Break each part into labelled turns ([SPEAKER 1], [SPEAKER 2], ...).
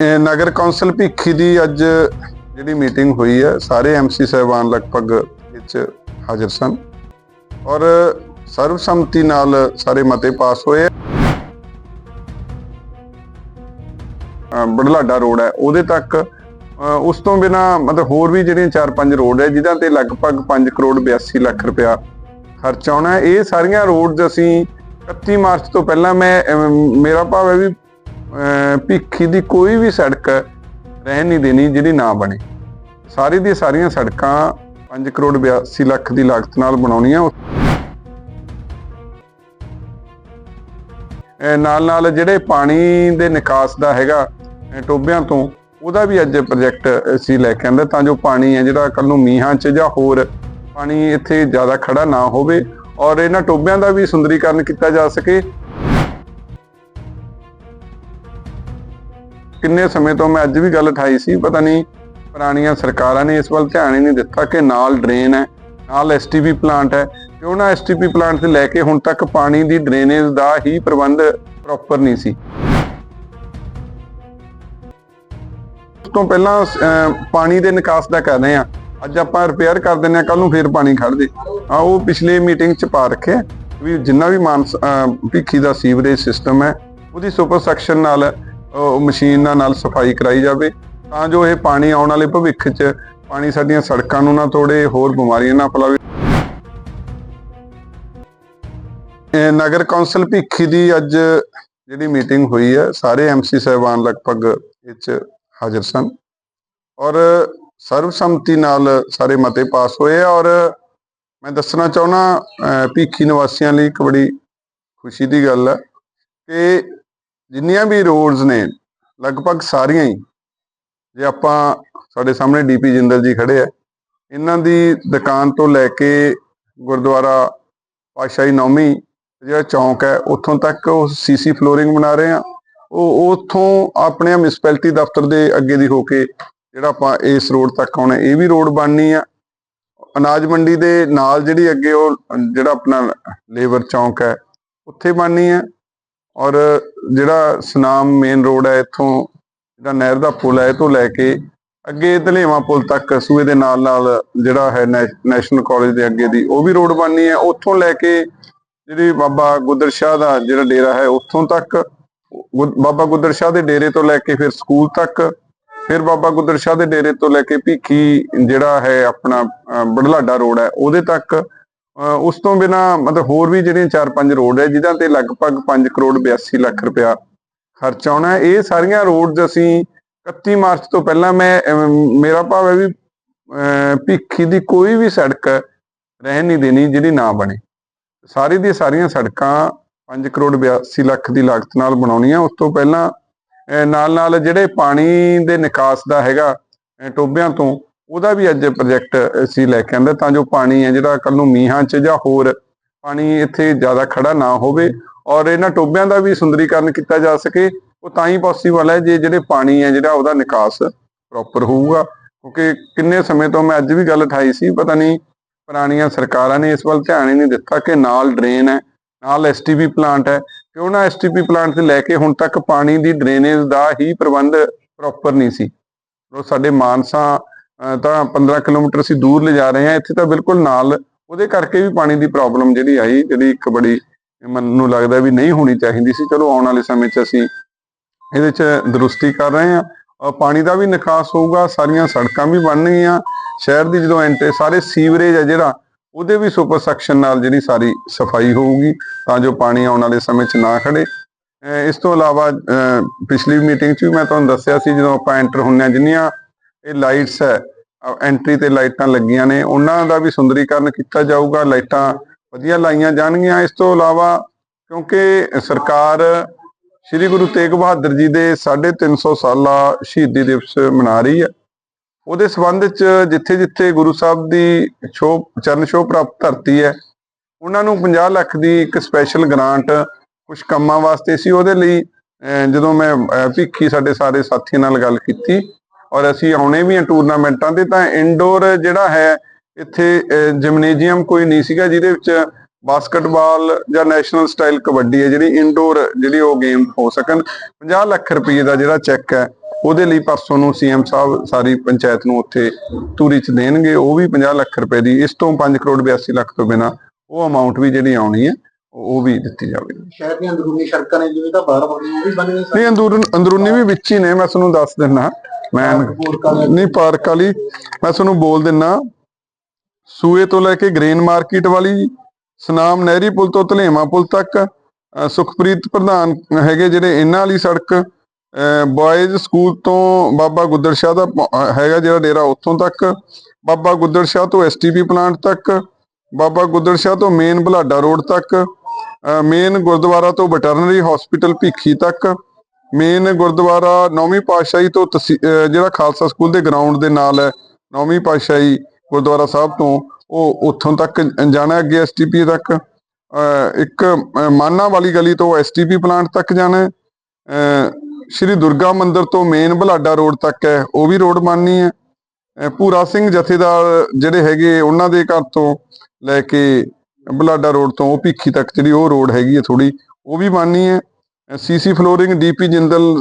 [SPEAKER 1] ਨਗਰ council Bhikhi ਦੀ ਅੱਜ ਜਿਹੜੀ meeting ਹੋਈ ਹੈ ਸਾਰੇ ਐਮਸੀ ਸਾਹਿਬਾਨ ਲਗਭਗ ਵਿੱਚ ਹਾਜ਼ਰ ਸਨ ਔਰ ਸਰਵਸੰਮਤੀ ਨਾਲ ਸਾਰੇ ਮਤੇ ਪਾਸ ਹੋਏ ਹੈ। ਅ, ਬੜਲਾਡਾ ਰੋਡ ਹੈ ਉਹਦੇ ਤੱਕ ਉਸ ਤੋਂ ਬਿਨਾ ਮਤਲਬ ਹੋਰ ਵੀ ਜਿਹੜੀਆਂ 4-5 ਰੋਡ ਹੈ ਜਿਨ੍ਹਾਂ ਤੇ ਲਗਭਗ 5 ਕਰੋੜ 82 ਲੱਖ ਰੁਪਇਆ ਖਰਚ ਆਉਣਾ ਇਹ ਸਾਰੀਆਂ ਰੋਡਸ ਅਸੀਂ 31 ਮਾਰਚ ਤੋਂ ਪਹਿਲਾਂ ਮੈਂ ਮੇਰਾ ਭਾਵ ਹੈ ਵੀ ਭਿੱਖੀ ਦੀ ਕੋਈ ਵੀ ਸੜਕ ਰਹਿਣ ਨਹੀਂ ਦੇਣੀ ਜਿਹੜੀ ਨਾ ਬਣੇ। ਸਾਰੀ ਦੀ ਸਾਰੀਆਂ ਸੜਕਾਂ 5 ਕਰੋੜ 82 ਲੱਖ ਦੀ ਲਾਗਤ ਨਾਲ ਬਣਾਉਣੀਆਂ। ਨਾਲ ਨਾਲ ਜਿਹੜੇ ਪਾਣੀ ਦੇ ਨਿਕਾਸ ਦਾ ਹੈਗਾ ਅਹ, ਟੋਬਿਆਂ ਤੋਂ ਉਹਦਾ ਵੀ ਅੱਜ ਪ੍ਰੋਜੈਕਟ ਅਸੀਂ ਲੈ ਕੇ ਆਂਦਾ ਤਾਂ ਜੋ ਪਾਣੀ ਹੈ ਜਿਹੜਾ ਕੱਲ ਨੂੰ ਮੀਂਹਾਂ 'ਚ ਜਾਂ ਹੋਰ ਪਾਣੀ ਇੱਥੇ ਜ਼ਿਆਦਾ ਖੜਾ ਨਾ ਹੋਵੇ ਔਰ ਇਹਨਾਂ ਟੋਬਿਆਂ ਦਾ ਵੀ ਸੁੰਦਰੀਕਰਨ ਕੀਤਾ ਜਾ ਸਕੇ। ਕਿੰਨੇ ਸਮੇਂ ਤੋਂ ਮੈਂ ਅੱਜ ਵੀ ਗੱਲ ਉਠਾਈ ਸੀ, ਪਤਾ ਨਹੀਂ ਪੁਰਾਣੀਆਂ ਸਰਕਾਰਾਂ ਨੇ ਇਸ ਵੱਲ ਧਿਆਨ ਹੀ ਨਹੀਂ ਦਿੱਤਾ ਕਿ ਨਾਲ ਡਰੇਨ ਹੈ, ਨਾਲ ਐਸਟੀਪੀ ਪਲਾਂਟ ਹੈ ਕਿਉਂ ਨਾ ਐਸਟੀਪੀ ਪਲਾਂਟ ਤੇ ਲੈ ਕੇ ਹੁਣ ਤੱਕ ਪਾਣੀ ਦੀ ਡਰੇਨੇਜ ਦਾ ਹੀ ਪ੍ਰਬੰਧ ਪ੍ਰੋਪਰ ਨਹੀਂ ਸੀ। ਉਸ ਤੋਂ ਪਹਿਲਾਂ ਪਾਣੀ ਦੇ ਨਿਕਾਸ ਦਾ ਕਰ ਰਹੇ ਆ ਅੱਜ ਆਪਾਂ ਰਿਪੇਅਰ ਕਰ ਦਿੰਨੇ ਆ ਕੱਲ ਨੂੰ ਫੇਰ ਪਾਣੀ ਖੜ ਜੇ। ਆ ਉਹ ਪਿਛਲੇ ਮੀਟਿੰਗ ਚ ਪਾ ਰੱਖਿਆ ਵੀ ਜਿੰਨਾ ਵੀ ਮਾਨਸ ਭਿੱਖੀ ਦਾ ਸੀਵਰੇਜ ਸਿਸਟਮ ਹੈ, ਉਹਦੀ ਸੁਪਰ ਸੈਕਸ਼ਨ ਨਾਲ ਮਸ਼ੀਨਾਂ ਨਾਲ ਸਫ਼ਾਈ ਕਰਾਈ ਜਾਵੇ, ਤਾਂ ਜੋ ਇਹ ਪਾਣੀ ਆਉਣ ਵਾਲੇ ਭਵਿੱਖ 'ਚ ਪਾਣੀ ਸਾਡੀਆਂ ਸੜਕਾਂ ਨੂੰ ਨਾ ਤੋੜੇ, ਹੋਰ ਬਿਮਾਰੀਆਂ ਨਾ ਫੈਲਾਵੇ। ਨਗਰ ਕੌਂਸਲ ਭਿੱਖੀ ਦੀ ਅੱਜ ਜਿਹੜੀ ਮੀਟਿੰਗ ਹੋਈ ਹੈ, ਸਾਰੇ ਐਮਸੀ ਸਾਹਿਬਾਨ ਲਗਭਗ ਵਿੱਚ ਹਾਜ਼ਰ ਸਨ। ਔਰ ਸਰਵਸੰਮਤੀ ਨਾਲ ਸਾਰੇ ਮਤੇ ਪਾਸ ਹੋਏ ਆ, ਔਰ ਮੈਂ ਦੱਸਣਾ ਚਾਹੁੰਦਾ ਭੀਖੀ ਨਿਵਾਸੀਆਂ ਲਈ ਇੱਕ ਬੜੀ ਖੁਸ਼ੀ ਦੀ ਗੱਲ ਹੈ ਕਿ ਜਿੰਨੀਆਂ ਵੀ ਰੋਡਸ ਨੇ, ਲਗਭਗ ਸਾਰੀਆਂ ਹੀ, ਜੇ ਆਪਾਂ ਸਾਡੇ ਸਾਹਮਣੇ ਡੀਪੀ ਜਿੰਦਲ ਜੀ ਖੜੇ ਆ, ਇਹਨਾਂ ਦੀ ਦੁਕਾਨ ਤੋਂ ਲੈ ਕੇ ਗੁਰਦੁਆਰਾ ਪਾਸ਼ਾਹੀ ਨੌਮੀ ਜਿਹੜਾ ਚੌਂਕ ਹੈ, ਉੱਥੋਂ ਤੱਕ ਉਹ ਸੀਸੀ ਫਲੋਰਿੰਗ ਬਣਾ ਰਹੇ ਆ ਉਹ ਉੱਥੋਂ ਆਪਣੇ ਮਿਊਨਿਸਪੈਲਿਟੀ ਦਫ਼ਤਰ ਦੇ ਅੱਗੇ ਦੀ ਹੋ ਕੇ ਜਿਹੜਾ ਆਪਾਂ ਇਸ ਰੋਡ ਤੱਕ ਆਉਣਾ, ਇਹ ਵੀ ਰੋਡ ਬਣਨੀ ਆ। ਅਨਾਜ ਮੰਡੀ ਦੇ ਨਾਲ ਜਿਹੜੀ ਅੱਗੇ ਉਹ ਜਿਹੜਾ ਆਪਣਾ ਲੇਬਰ ਚੌਂਕ ਹੈ, ਉੱਥੇ ਬਣਨੀ ਹੈ ਔਰ ਜਿਹੜਾ ਸੁਨਾਮ ਮੇਨ ਰੋਡ ਹੈ ਇੱਥੋਂ ਜਿਹੜਾ ਨਹਿਰ ਦਾ ਪੁਲ ਹੈ ਇਹ ਤੋਂ ਲੈ ਕੇ ਅੱਗੇ ਧਲੇਵਾ ਪੁਲ ਤੱਕ ਸੂਏ ਦੇ ਨਾਲ ਨਾਲ ਜਿਹੜਾ ਹੈ ਨੈ- ਨੈਸ਼ਨਲ ਕਾਲਜ ਦੇ ਅੱਗੇ ਦੀ ਉਹ ਵੀ ਰੋਡ ਬਣਨੀ ਹੈ। ਉੱਥੋਂ ਲੈ ਕੇ ਜਿਹੜੀ ਬਾਬਾ ਗੁੱਦਰ ਸ਼ਾਹ ਦਾ ਜਿਹੜਾ ਡੇਰਾ ਹੈ ਉੱਥੋਂ ਤੱਕ ਗੁ- ਬਾਬਾ ਗੁੱਦਰ ਸ਼ਾਹ ਦੇ ਡੇਰੇ ਤੋਂ ਲੈ ਕੇ ਫਿਰ ਸਕੂਲ ਤੱਕ ਫਿਰ ਬਾਬਾ ਗੁੱਦਰ ਸ਼ਾਹ ਦੇ ਡੇਰੇ ਤੋਂ ਲੈ ਕੇ ਭੀਖੀ ਜਿਹੜਾ ਹੈ ਆਪਣਾ ਅਹ, ਬੜਲਾਡਾ ਰੋਡ ਹੈ ਉਹਦੇ ਤੱਕ ਉਸ ਤੋਂ ਬਿਨਾ ਮਤਲਬ ਹੋਰ ਵੀ ਜਿਹੜੀਆਂ 4-5 ਰੋਡ ਹੈ ਜਿਨ੍ਹਾਂ ਤੇ ਲਗਭਗ 5 ਕਰੋੜ 82 ਲੱਖ ਰੁਪਇਆ ਖਰਚ ਆਉਣਾ ਇਹ ਸਾਰੀਆਂ ਰੋਡਸ ਅਸੀਂ 31 ਮਾਰਚ ਤੋਂ ਪਹਿਲਾਂ ਮੈਂ ਮੇਰਾ ਭਾਵ ਹੈ ਵੀ ਅਹ, ਭਿੱਖੀ ਦੀ ਕੋਈ ਵੀ ਸੜਕ ਰਹਿਣ ਨਹੀਂ ਦੇਣੀ ਜਿਹੜੀ ਨਾ ਬਣੇ। ਸਾਰੀ ਦੀ ਸਾਰੀਆਂ ਸੜਕਾਂ 5 ਕਰੋੜ 82 ਲੱਖ ਦੀ ਲਾਗਤ ਨਾਲ ਬਣਾਉਣੀਆਂ। ਉਸ ਤੋਂ ਪਹਿਲਾਂ ਨਾਲ ਨਾਲ ਜਿਹੜੇ ਪਾਣੀ ਦੇ ਨਿਕਾਸ ਦਾ ਹੈਗਾ ਅਹ, ਟੋਬਿਆਂ ਤੋਂ ਉਹਦਾ ਵੀ ਅੱਜ ਪ੍ਰੋਜੈਕਟ ਅਸੀਂ ਲੈ ਕੇ ਆਂਦਾ, ਤਾਂ ਜੋ ਪਾਣੀ ਹੈ ਜਿਹੜਾ ਕੱਲ ਨੂੰ ਮੀਂਹਾਂ 'ਚ ਜਾਂ ਹੋਰ ਪਾਣੀ ਇੱਥੇ ਜ਼ਿਆਦਾ ਖੜਾ ਨਾ ਹੋਵੇ ਔਰ ਇਹਨਾਂ ਟੋਬਿਆਂ ਦਾ ਵੀ ਸੁੰਦਰੀਕਰਨ ਕੀਤਾ ਜਾ ਸਕੇ, ਉਹ ਤਾਂ ਹੀ ਪੋਸੀਬਲ ਹੈ ਜੇ ਜਿਹੜੇ ਪਾਣੀ ਹੈ ਜਿਹੜਾ ਉਹਦਾ ਨਿਕਾਸ ਪ੍ਰੋਪਰ ਹੋਊਗਾ। ਕਿਉਂਕਿ ਕਿੰਨੇ ਸਮੇਂ ਤੋਂ ਮੈਂ ਅੱਜ ਵੀ ਗੱਲ ਉਠਾਈ ਸੀ, ਪਤਾ ਨਹੀਂ ਪੁਰਾਣੀਆਂ ਸਰਕਾਰਾਂ ਨੇ ਇਸ ਵੱਲ ਧਿਆਨ ਹੀ ਨਹੀਂ ਦਿੱਤਾ ਕਿ ਨਾਲ ਡਰੇਨ ਹੈ, ਨਾਲ ਐਸਟੀਪੀ ਪਲਾਂਟ ਹੈ, ਕਿਉਂ ਨਾ ਐਸਟੀਪੀ ਪਲਾਂਟ ਤੇ ਲੈ ਕੇ ਹੁਣ ਤੱਕ ਪਾਣੀ ਦੀ ਡਰੇਨੇਜ ਦਾ ਹੀ ਪ੍ਰਬੰਧ ਪ੍ਰੋਪਰ ਨਹੀਂ ਸੀ। ਉਹ ਸਾਡੇ ਮਾਨਸਾ ਤਾਂ 15 ਕਿਲੋਮੀਟਰ ਅਸੀਂ ਦੂਰ ਲੈ ਜਾ ਰਹੇ ਹਾਂ। ਇੱਥੇ ਤਾਂ ਬਿਲਕੁਲ ਨਾਲ ਉਹਦੇ ਕਰਕੇ ਵੀ ਪਾਣੀ ਦੀ ਪ੍ਰੋਬਲਮ ਜਿਹੜੀ ਆਈ, ਜਿਹੜੀ ਇੱਕ ਬੜੀ ਮੈਨੂੰ ਲੱਗਦਾ ਵੀ ਨਹੀਂ ਹੋਣੀ ਚਾਹੀਦੀ ਸੀ। ਚਲੋ, ਆਉਣ ਵਾਲੇ ਸਮੇਂ 'ਚ ਅਸੀਂ ਇਹਦੇ 'ਚ ਦਰੁਸਤੀ ਕਰ ਰਹੇ ਹਾਂ। ਪਾਣੀ ਦਾ ਵੀ ਨਿਕਾਸ ਹੋਊਗਾ, ਸਾਰੀਆਂ ਸੜਕਾਂ ਵੀ ਬਣਨਗੀਆਂ। ਸ਼ਹਿਰ ਦੀ ਜਦੋਂ ਐਂਟਰੀ, ਸਾਰੇ ਸੀਵਰੇਜ ਹੈ ਜਿਹੜਾ, ਉਹਦੇ ਵੀ ਸੁਪਰ ਸੈਕਸ਼ਨ ਨਾਲ ਜਿਹੜੀ ਸਾਰੀ ਸਫ਼ਾਈ ਹੋਊਗੀ, ਤਾਂ ਜੋ ਪਾਣੀ ਆਉਣ ਵਾਲੇ ਸਮੇਂ 'ਚ ਨਾ ਖੜੇ। ਇਸ ਤੋਂ ਇਲਾਵਾ ਪਿਛਲੀ ਮੀਟਿੰਗ 'ਚ ਵੀ ਮੈਂ ਤੁਹਾਨੂੰ ਦੱਸਿਆ ਸੀ, ਜਦੋਂ ਆਪਾਂ ਐਂਟਰ ਹੁੰਨੇ ਆ ਜਿੰਨੀਆਂ ਇਹ ਲਾਈਟਸ ਹੈ ਐਂਟਰੀ ਤੇ ਲਾਈਟਾਂ ਲੱਗੀਆਂ ਨੇ ਉਹਨਾਂ ਦਾ ਵੀ ਸੁੰਦਰੀਕਰਨ ਕੀਤਾ ਜਾਊਗਾ ਲਾਈਟਾਂ ਵਧੀਆ ਲਾਈਆਂ ਜਾਣਗੀਆਂ। ਇਸ ਤੋਂ ਇਲਾਵਾ ਕਿਉਂਕਿ ਸਰਕਾਰ ਸ੍ਰੀ ਗੁਰੂ ਤੇਗ ਬਹਾਦਰ ਜੀ ਦੇ 350 ਸਾਲਾ ਸ਼ਹੀਦੀ ਦਿਵਸ ਮਨਾ ਰਹੀ ਹੈ। ਉਹਦੇ ਸੰਬੰਧ ਚ ਜਿੱਥੇ ਜਿੱਥੇ ਗੁਰੂ ਸਾਹਿਬ ਦੀ ਛੋਹ ਚਰਨ ਛੋਹ ਪ੍ਰਾਪਤ ਧਰਤੀ ਹੈ ਉਹਨਾਂ ਨੂੰ 50 ਲੱਖ ਦੀ ਇੱਕ ਸਪੈਸ਼ਲ ਗ੍ਰਾਂਟ ਕੁਝ ਕੰਮਾਂ ਵਾਸਤੇ ਸੀ। ਉਹਦੇ ਲਈ ਅਹ, ਜਦੋਂ ਮੈਂ ਭਿੱਖੀ ਸਾਡੇ ਸਾਰੇ ਸਾਥੀਆਂ ਨਾਲ ਗੱਲ ਕੀਤੀ ਔਰ ਅਸੀਂ ਆਉਣੇ ਵੀ ਆ ਟੂਰਨਾਮੈਂਟਾਂ ਤੇ ਤਾਂ ਇਨਡੋਰ ਜਿਹੜਾ ਹੈ ਇੱਥੇ ਜਿਮਨੇਜੀਅਮ ਕੋਈ ਨਹੀਂ ਸੀਗਾ ਜਿਹਦੇ ਵਿੱਚ ਬਾਸਕਟਬਾਲ ਜਾਂ ਨੈਸ਼ਨਲ ਸਟਾਈਲ ਕਬੱਡੀ ਹੈ ਜਿਹੜੀ ਇਨਡੋਰ ਜਿਹੜੀ ਉਹ ਗੇਮ ਹੋ ਸਕਣ। 50 ਲੱਖ ਰੁਪਏ ਦਾ ਜਿਹੜਾ ਚੈੱਕ ਹੈ ਉਹਦੇ ਲਈ ਪਰਸੋਂ ਨੂੰ ਸੀਐਮ ਸਾਹਿਬ ਸਾਰੀ ਪੰਚਾਇਤ ਨੂੰ ਉੱਥੇ ਤੂਰੀ ਚ ਦੇਣਗੇ ਉਹ ਵੀ 50 ਲੱਖ ਰੁਪਏ ਦੀ ਇਸ ਤੋਂ 5 ਕਰੋੜ 82 ਲੱਖ ਤੋਂ ਬਿਨਾ ਉਹ ਅਮਾਉਂਟ ਵੀ ਜਿਹੜੀ ਆਉਣੀ ਹੈ ਉਹ ਵੀ ਦਿੱਤੀ ਜਾਵੇਗੀ।
[SPEAKER 2] ਸ਼ਹਿਰ ਦੀਆਂ ਅੰਦਰੂਨੀ ਸੜਕਾਂ ਨੇ ਜਿਵੇਂ ਤਾਂ ਬਾਹਰ ਬਣੀਆਂ ਉਹ ਵੀ ਬਣੀਆਂ ਸਨ
[SPEAKER 1] ਨਹੀਂ ਅੰਦਰੂਨ ਅੰਦਰੂਨੀ ਵੀ ਵਿੱਚ ਹੀ ਨੇ ਮੈਂ ਤੁਹਾਨੂੰ ਦੱਸ ਦਿੰਨਾ ਮੈਂ ਨਹੀਂ ਪਾਰਕ ਵਾਲੀ ਮੈਂ ਤੁਹਾਨੂੰ ਬੋਲ ਦਿੰਨਾ। ਸੂਏ ਤੋਂ ਲੈ ਕੇ ਗ੍ਰੇਨ ਮਾਰਕੀਟ ਵਾਲੀ ਸਨਾਮ ਨਹਿਰੀ ਪੁਲ ਤੋਂ ਧਲੇਵਾ ਪੁਲ ਤੱਕ ਸੁਖਪ੍ਰੀਤ ਪ੍ਰਧਾਨ ਹੈਗੇ ਜਿਹੜੇ ਇਹਨਾਂ ਵਾਲੀ ਸੜਕ ਬॉयਜ਼ ਸਕੂਲ ਤੋਂ ਬਾਬਾ ਗੁੱਦਰ ਸ਼ਾਹ ਦਾ ਹੈਗਾ ਜਿਹੜਾ ਡੇਰਾ ਉੱਥੋਂ ਤੱਕ ਬਾਬਾ ਗੁੱਦਰ ਸ਼ਾਹ ਤੋਂ ਐਸਟੀਪੀ ਪਲਾਂਟ ਤੱਕ ਬਾਬਾ ਗੁੱਦਰ ਸ਼ਾਹ ਤੋਂ ਮੇਨ ਬਲਾਡਾ ਰੋਡ ਤੱਕ ਮੇਨ ਗੁਰਦੁਆਰਾ ਤੋਂ ਵੈਟਰਨਰੀ ਹਸਪੀਟਲ ਭੀਖੀ ਤੱਕ ਮੇਨ ਗੁਰਦੁਆਰਾ ਨੌਵੀਂ ਪਾਤਸ਼ਾਹੀ ਤੋਂ ਤਸੀ- ਜਿਹੜਾ ਖਾਲਸਾ ਸਕੂਲ ਦੇ ਗਰਾਊਂਡ ਦੇ ਨਾਲ ਹੈ ਨੌਵੀਂ ਪਾਤਸ਼ਾਹੀ ਗੁਰਦੁਆਰਾ ਸਾਹਿਬ ਤੋਂ ਉਹ ਉੱਥੋਂ ਤੱਕ ਜਾਣਾ ਹੈ, ਅੱਗੇ ਐਸਟੀਪੀ ਤੱਕ। ਅਹ ਇੱਕ ਮਾਨਾ ਵਾਲੀ ਗਲੀ ਤੋਂ ਐਸਟੀਪੀ ਪਲਾਂਟ ਤੱਕ ਜਾਣਾ ਹੈ। ਅਹ ਸ਼੍ਰੀ ਦੁਰਗਾ ਮੰਦਿਰ ਤੋਂ ਮੇਨ ਬਲਾਡਾ ਰੋਡ ਤੱਕ ਹੈ ਉਹ ਵੀ ਰੋਡ ਬਣਨੀ ਹੈ। ਅਹ ਭੂਰਾ ਸਿੰਘ ਜਥੇਦਾਰ ਜਿਹੜੇ ਹੈਗੇ ਉਹਨਾਂ ਦੇ ਘਰ ਤੋਂ ਲੈ ਕੇ ਬਲਾਡਾ ਰੋਡ ਤੋਂ ਉਹ ਭੀਖੀ ਤੱਕ ਜਿਹੜੀ ਉਹ ਰੋਡ ਹੈਗੀ ਹੈ ਥੋੜੀ ਉਹ ਵੀ ਬਣਨੀ ਹੈ। ਸੀਸੀ ਫਲੋਰਿੰਗ ਡੀਪੀ ਜਿੰਦਲ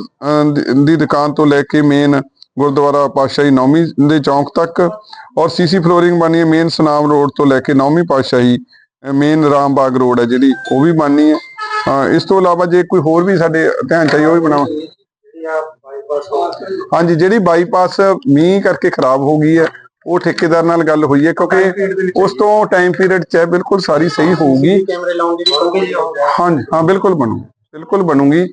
[SPEAKER 1] ਦੀ- ਦੁਕਾਨ ਤੋਂ ਲੈ ਕੇ ਮੇਨ ਗੁਰਦੁਆਰਾ ਪਾਤਸ਼ਾਹੀ ਨੌਵੀਂ ਦੇ ਚੌਂਕ ਤੱਕ ਔਰ ਸੀਸੀ ਫਲੋਰਿੰਗ ਬਣੀ ਹੈ ਮੇਨ ਸੁਨਾਮ ਰੋਡ ਤੋਂ ਲੈ ਕੇ ਨੌਵੀਂ ਪਾਤਸ਼ਾਹੀ ਮੇਨ ਰਾਮਬਾਗ ਰੋਡ ਹੈ ਜਿਹੜੀ ਉਹ ਵੀ ਬਣਨੀ ਹੈ। ਇਸ ਤੋਂ ਇਲਾਵਾ ਜੇ ਕੋਈ ਹੋਰ ਵੀ ਸਾਡੇ ਧਿਆਨ ਚਾਹੀਏ ਉਹ ਵੀ
[SPEAKER 2] ਬਾਈਪਾਸ
[SPEAKER 1] ਹਾਂਜੀ ਜਿਹੜੀ ਬਾਈਪਾਸ ਮੀਂਹ ਕਰਕੇ ਖਰਾਬ ਹੋ ਗਈ ਹੈ ਉਹ ਠੇਕੇਦਾਰ ਨਾਲ ਗੱਲ ਹੋਈ ਹੈ ਕਿਉਂਕਿ ਉਸ ਤੋਂ ਟਾਈਮ ਪੀਰੀਅਡ ਚ ਬਿਲਕੁਲ ਸਾਰੀ ਸਹੀ ਹੋਊਗੀ। ਹਾਂਜੀ ਹਾਂ ਬਿਲਕੁਲ ਬਣੂ ਬਿਲਕੁਲ ਬਣੂਗੀ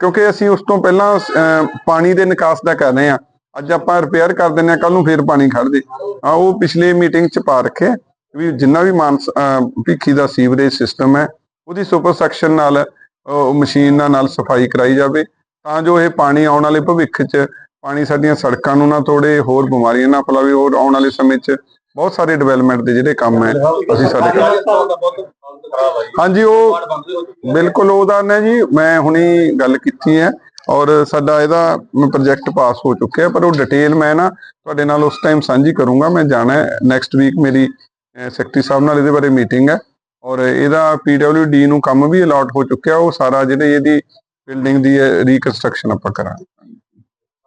[SPEAKER 1] ਕਿਉਂਕਿ ਅਸੀਂ ਉਸ ਤੋਂ ਪਹਿਲਾਂ ਅਹ, ਪਾਣੀ ਦੇ ਨਿਕਾਸ ਦਾ ਕਰ ਰਹੇ ਹਾਂ। ਅੱਜ ਆਪਾਂ ਰਿਪੇਅਰ ਕਰ ਦਿੰਨੇ ਆ ਕੱਲ ਨੂੰ ਫੇਰ ਪਾਣੀ ਖੜ ਜੇ। ਹਾਂ ਉਹ ਪਿਛਲੇ ਮੀਟਿੰਗ ਚ ਪਾ ਰੱਖਿਆ ਵੀ ਜਿੰਨਾ ਵੀ ਮਾਨਸ ਅਹ, ਭੀਖੀ ਦਾ ਸੀਵਰੇਜ ਸਿਸਟਮ ਹੈ ਉਹਦੀ ਸੁਪਰ ਸੈਕਸ਼ਨ ਨਾਲ ਉਹ ਮਸ਼ੀਨ ਨਾਲ ਸਫ਼ਾਈ ਕਰਾਈ ਜਾਵੇ ਤਾਂ ਜੋ ਇਹ ਪਾਣੀ ਆਉਣ ਵਾਲੇ ਭਵਿੱਖ ਚ ਪਾਣੀ ਸਾਡੀਆਂ ਸੜਕਾਂ ਨੂੰ ਨਾ ਤੋੜੇ ਹੋਰ ਬਿਮਾਰੀਆਂ ਨਾ ਫੈਲਾਵੇ ਹੋਰ ਆਉਣ ਵਾਲੇ ਸਮੇਂ ਚ ਬਹੁਤ ਸਾਰੇ ਡਿਵੈਲਪਮੈਂਟ ਦੇ ਜਿਹੜੇ ਕੰਮ ਹੈ, ਅਸੀਂ ਸਾਡੇ ਹਾਂਜੀ, ਉਹ ਬਿਲਕੁਲ ਉਹਦਾ ਨਾ ਜੀ, ਮੈਂ ਹੁਣੀ ਗੱਲ ਕੀਤੀ ਹੈ ਔਰ ਸਾਡਾ ਇਹਦਾ ਪ੍ਰੋਜੈਕਟ ਪਾਸ ਹੋ ਚੁੱਕਿਆ, ਪਰ ਉਹ ਡਿਟੇਲ ਮੈਂ ਨਾ ਤੁਹਾਡੇ ਨਾਲ ਉਸ ਟਾਈਮ ਸਾਂਝੀ ਕਰੂੰਗਾ, ਮੈਂ ਜਾਣਾ ਨੈਕਸਟ ਵੀਕ ਮੇਰੀ ਸੈਕਟਰੀ ਸਾਹਿਬ ਨਾਲ ਇਹਦੇ ਬਾਰੇ ਮੀਟਿੰਗ ਹੈ ਔਰ ਇਹਦਾ ਡੀ ਨੂੰ ਕੰਮ ਵੀ ਅਲਾਟ ਹੋ ਚੁੱਕਿਆ, ਉਹ ਸਾਰਾ ਜਿਹੜੇ ਇਹਦੀ ਬਿਲਡਿੰਗ ਦੀ ਰੀਕਨਸਟਰਕਸ਼ਨ ਆਪਾਂ ਕਰਾਂਗੇ।